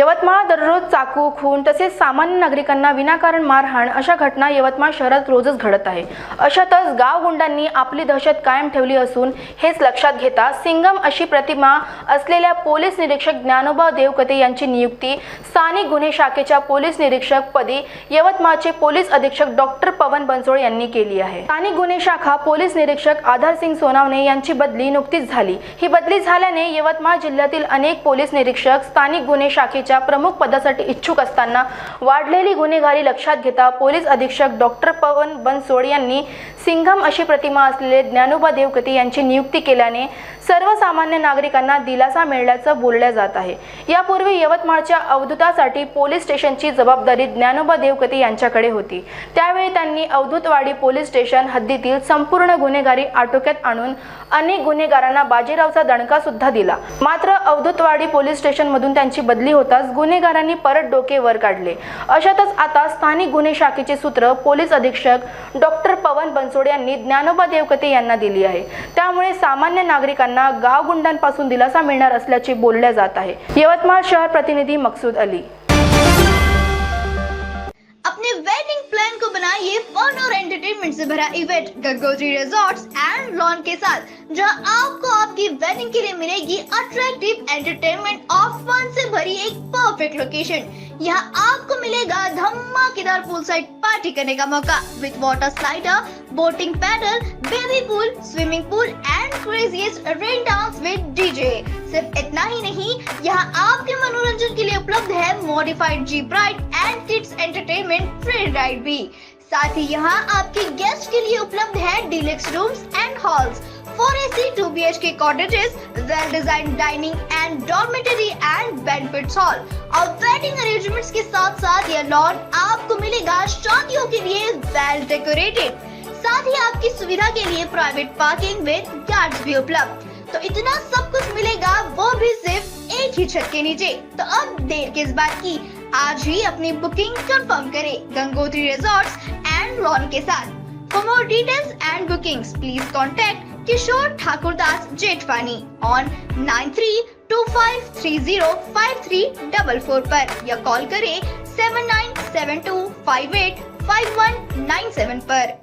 यवतमाळ दररोज चाकू खून तसेच सामान्य नागरिकांना विनाकारण मारहाण अशा घटना यवतमाळ शहरात रोजच घडत आहे. अशातच गावगुंडांनी आपली दहशत कायम ठेवली असून हेच लक्षात घेता सिंगम अशी प्रतिमा असलेल्या पोलीस निरीक्षक ज्ञानोबा देवकते यांची नियुक्ती स्थानिक गुन्हे शाखेच्या पोलीस निरीक्षक पदी यवतमाळचे पोलीस अधीक्षक डॉक्टर पवन बनसोळ यांनी केली आहे. स्थानिक गुन्हे शाखा पोलीस निरीक्षक आधार सिंग सोनावणे यांची बदली नुकतीच झाली. ही बदली झाल्याने यवतमाळ जिल्ह्यातील अनेक पोलीस निरीक्षक स्थानिक गुन्हे शाखेच्या प्रमुख पदासाठी इच्छुक असताना वाढलेली गुन्हेगारी लक्षात घेता पोलीस अधीक्षक डॉक्टर पवन बनसोड यांनी सिंघम अशी प्रतिमा असलेले ज्ञानोबा देवकती यांची नियुक्ती केल्याने सर्वसामान्य नागरिकांना दिलासा मिळाल्याचं बोलल्या जात आहे. यापूर्वी यवतमाळच्या अवधूतासाठी पोलीस स्टेशनची जबाबदारी ज्ञानोबा देवकती यांच्याकडे होती. त्यावेळी त्यांनी अवधूतवाडी पोलीस स्टेशन हद्दीतील संपूर्ण गुन्हेगारी आटोक्यात आणून अनेक गुन्हेगारांना बाजीरावचा दणका सुद्धा दिला. मात्र अवधूतवाडी पोलीस स्टेशनमधून त्यांची बदली होताच गुन्हेगारांनी परत डोके वर काढले. अशातच आता स्थानिक गुन्हे शाखेचे सूत्र पोलीस अधीक्षक डॉक्टर पवन बन बनसोड यांनी ज्ञानोबा देवकते यांना दिली आहे. त्यामुळे सामान्य नागरिकांना गावगुंडांपासून दिलासा मिळणार असल्याचे बोलल्या जात आहे. यवतमाळ शहर प्रतिनिधी मकसूद अली. अपने वेडिंग प्लान को बनाइए फन और एंटरटेनमेंट से भरा event Gangotri resorts and lawn के साथ, जहाँ आपको आपकी वेडिंग के लिए मिलेगी अट्रैक्टिव एंटरटेनमेंट और फन से भरी एक परफेक्ट लोकेशन यहाँ आपको मिलेगा धमाकेदार पूल साइड पार्टी करने का मौका with water slider boating paddle baby pool swimming pool and craziest rain dance with DJ सिर्फ़ इतना ही नहीं, यहाँ आपके मनोरंजन के लिए उपलब्ध है modified jeep ride and kids entertainment free ride भी। साथ ही यहाँ आपके गेस्ट के लिए उपलब्ध है deluxe rooms and halls four A C two B H K cottages well design dining and dormitory and banquets hall और वेडिंग अरेंजमेंट्स के साथ साथ यह लॉन आपको मिलेगा शादियों के लिए वेल डेकोरेटेड साथ ही आपकी सुविधा के लिए प्राइवेट पार्किंग विद गार्ड्स भी उपलब्ध. तो इतना सब कुछ मिलेगा, वो भी सिर्फ़ एक ही छत के नीचे. तो अब देर किस बात की? आज ही अपनी बुकिंग कंफर्म करें गंगोत्री रिजॉर्ट्स एंड रॉन के साथ। For more details and bookings please contact Kishore Thakur Das, Jethwani on nine three two five three zero five three double four पर या कॉल करें seven nine seven two five eight five one nine seven पर।